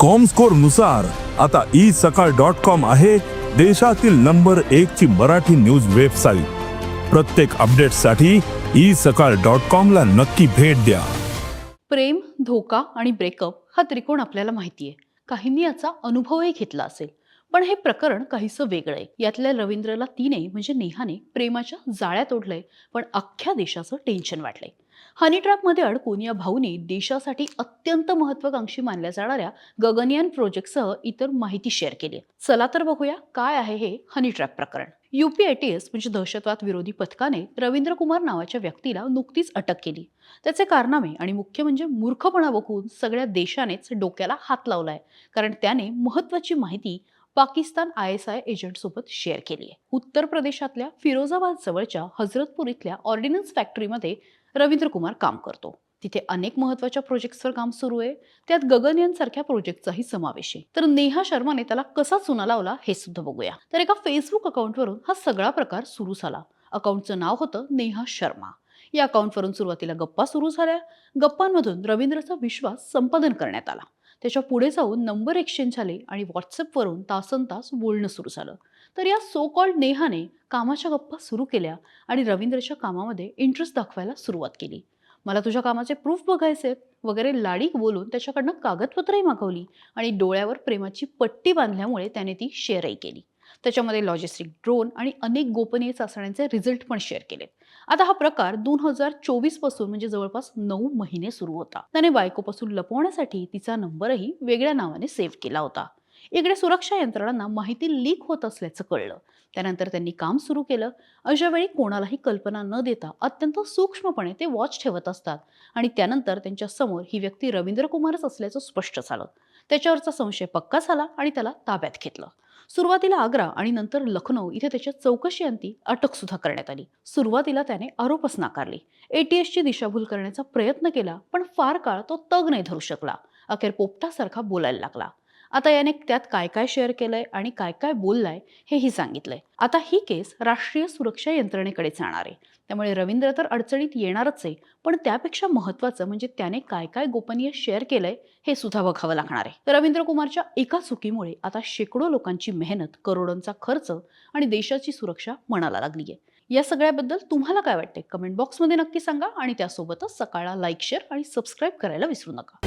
कॉमस्कोरनुसार आता ई सकाळ dot com आहे देशातील नंबर एक ची मराठी न्यूज वेबसाईट प्रत्येक अपडेटसाठी ई सकाळ डॉट कॉम ला नक्की भेट द्या. प्रेम धोका आणि ब्रेकअप हा त्रिकोण आपल्याला माहिती आहे काहींनी याचा अनुभवही घेतला असेल. पण हे प्रकरण काहीसं वेगळं आहे. यातल्या रवींद्रला तिने म्हणजे नेहाने प्रेमाच्या जाळ्यात ओढलंय पण अख्ख्या देशाचं टेन्शन वाटलंय. हनी ट्रॅपमध्ये अडकून या भाऊने देशासाठी अत्यंत महत्वाकांक्षी मानल्या जाणाऱ्या गगनयान प्रोजेक्टसह इतर माहिती शेअर केली चला तर बघूया काय आहे हे हनी ट्रॅप प्रकरण. युपीआयटीएस म्हणजे दहशतवाद विरोधी पथकाने रवींद्र कुमार नावाच्या व्यक्तीला नुकतीच अटक केली. त्याचे कारनामे आणि मुख्य म्हणजे मूर्खपणा बघून सगळ्या देशानेच डोक्याला हात लावलाय. कारण त्याने महत्वाची माहिती पाकिस्तान आय एस आय एजंटसोबत शेअर केली आहे. उत्तर प्रदेशातल्या फिरोजाबाद जवळच्या हजरतपूर इथल्या ऑर्डिनन्स फॅक्टरीमध्ये रवींद्र कुमार काम करतो. तिथे अनेक महत्त्वाच्या प्रोजेक्ट्सवर काम सुरू आहे. त्यात गगनयान सारख्या प्रोजेक्टचाही समावेश आहे. तर नेहा शर्माने त्याला कसा चुना लावला हे सुद्धा बघूया. तर एका फेसबुक अकाउंटवरून हा सगळा प्रकार सुरू झाला. अकाउंटचं नाव होतं नेहा शर्मा. या अकाउंटवरून सुरुवातीला गप्पा सुरू झाल्या. गप्पांमधून रवींद्रचा विश्वास संपादन करण्यात आला. त्याच्या पुढे जाऊन नंबर एक्सचेंज झाले आणि व्हॉट्सअपवरून तासन तास बोलणं सुरू झालं. तर या सो कॉल्ड नेहाने कामाच्या गप्पा सुरू केल्या आणि रवींद्रच्या कामामध्ये इंटरेस्ट दाखवायला सुरुवात केली. मला तुझ्या कामाचे प्रूफ बघायचे वगैरे लाडीक बोलून त्याच्याकडनं कागदपत्रही मागवली आणि डोळ्यावर प्रेमाची पट्टी बांधल्यामुळे त्याने ती शेअरही केली. त्याच्यामध्ये लॉजिस्टिक ड्रोन आणि अनेक गोपनीय चाचण्यांचे रिझल्ट पण शेअर केलेत. आता हा प्रकार दोन हजार चोवीसपासून म्हणजे जवळपास नऊ महिने सुरू होता. त्याने बायकोपासून लपवण्यासाठी तिचा नंबरही वेगळ्या नावाने सेव्ह केला होता. इकडे सुरक्षा यंत्रणांना माहिती लीक होत असल्याचं कळलं. त्यानंतर त्यांनी काम सुरू केलं. अशा वेळी कोणालाही कल्पना न देता अत्यंत सूक्ष्मपणे ते वॉच ठेवत असतात आणि त्यानंतर त्यांच्यासमोर ही व्यक्ती रवींद्र कुमारच असल्याचं स्पष्ट झालं. त्याच्यावरचा संशय पक्का झाला आणि त्याला ताब्यात घेतलं. सुरुवातीला आग्रा आणि नंतर लखनौ इथे त्याच्या चौकशीअंती अटक सुद्धा करण्यात आली. सुरुवातीला त्याने आरोपच नाकारले. एटीएसची दिशाभूल करण्याचा प्रयत्न केला पण फार काळ तो तग नाही धरू शकला. अखेर पोपटासारखा बोलायला लागला. आता याने त्यात काय काय शेअर केलंय आणि काय काय बोललाय हेही सांगितलंय. आता ही केस राष्ट्रीय सुरक्षा यंत्रणेकडे जाणार आहे. त्यामुळे रवींद्र तर अडचणीत येणारच आहे पण त्यापेक्षा महत्वाचं म्हणजे त्याने काय काय गोपनीय शेअर केलंय हे सुद्धा बघावं लागणार आहे. तर रवींद्र कुमारच्या एका चुकीमुळे आता शेकडो लोकांची मेहनत करोडोंचा खर्च आणि देशाची सुरक्षा मनाला लागली आहे या सगळ्याबद्दल तुम्हाला काय वाटते कमेंट बॉक्समध्ये नक्की सांगा आणि त्यासोबतच सकाळला लाईक शेअर आणि सबस्क्राईब करायला विसरू नका.